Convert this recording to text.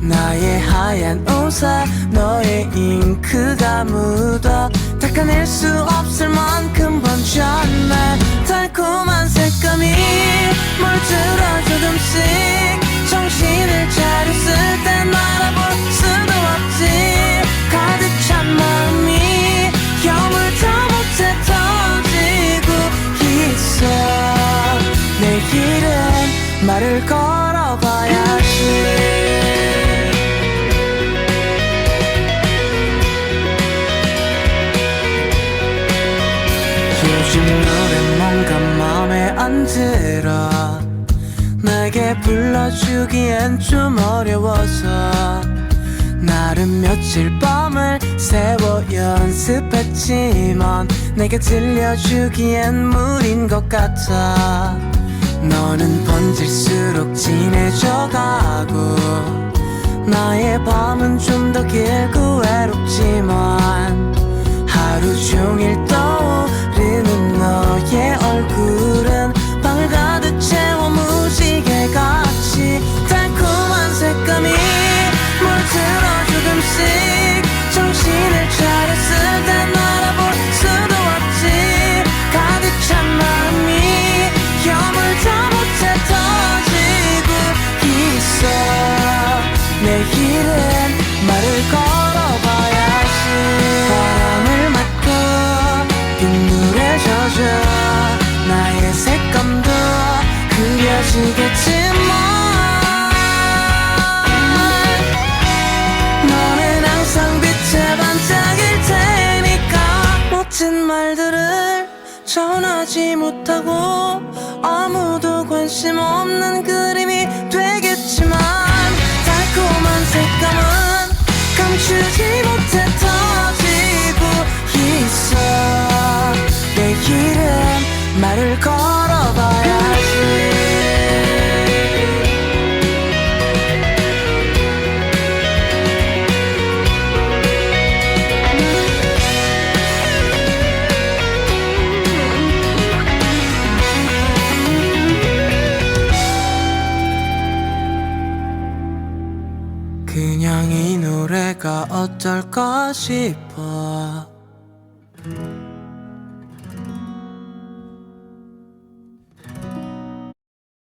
나의 하얀 옷에 너의 잉크가 묻어 닦아낼 수 없을 만큼 번졌네. 달콤한 색감이 물들어 조금씩 정신을 차렸을 땐 알아볼 수도 없지. 가득 찬 마음이 여물다 못해 터지고 있어. 내일은 말을 걸어봐야지 들어 내게 불러주기엔 좀 어려워서 나름 며칠 밤을 새워 연습했지만 내게 들려주기엔 무린 것 같아. 너는 번질수록 진해져가고 나의 밤은 좀 더 길고 물들어 조금 말들을 전하지 못하고 아무도 관심 없는 그림이 되 그냥 이 노래가 어떨까 싶어